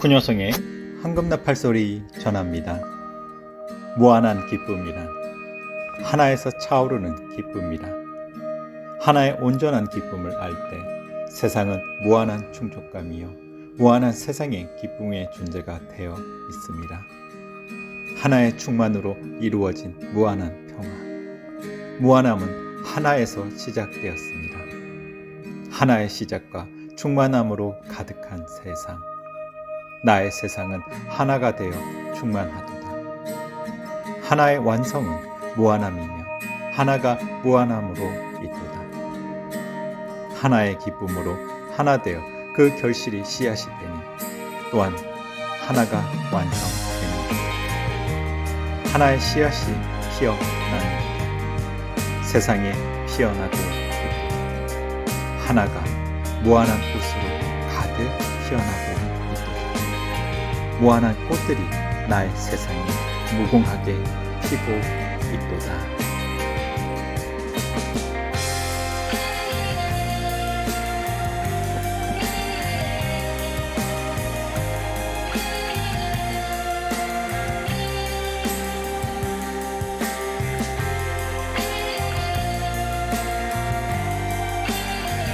푸녀성의 황금나팔 소리 전합니다. 무한한 기쁨이란 하나에서 차오르는 기쁨이라 하나의 온전한 기쁨을 알 때 세상은 무한한 충족감이요 무한한 세상의 기쁨의 존재가 되어 있습니다. 하나의 충만으로 이루어진 무한한 평화 무한함은 하나에서 시작되었습니다. 하나의 시작과 충만함으로 가득한 세상 나의 세상은 하나가 되어 충만하도다. 하나의 완성은 무한함이며 하나가 무한함으로 있도다. 하나의 기쁨으로 하나 되어 그 결실이 씨앗이 되니 또한 하나가 완성됩니다. 하나의 씨앗이 피어나는 세상에 피어나고. 하나가 무한한 꽃으로 가득 피어나고. 무한한 꽃들이 나의 세상에 무궁하게 피고 있도다.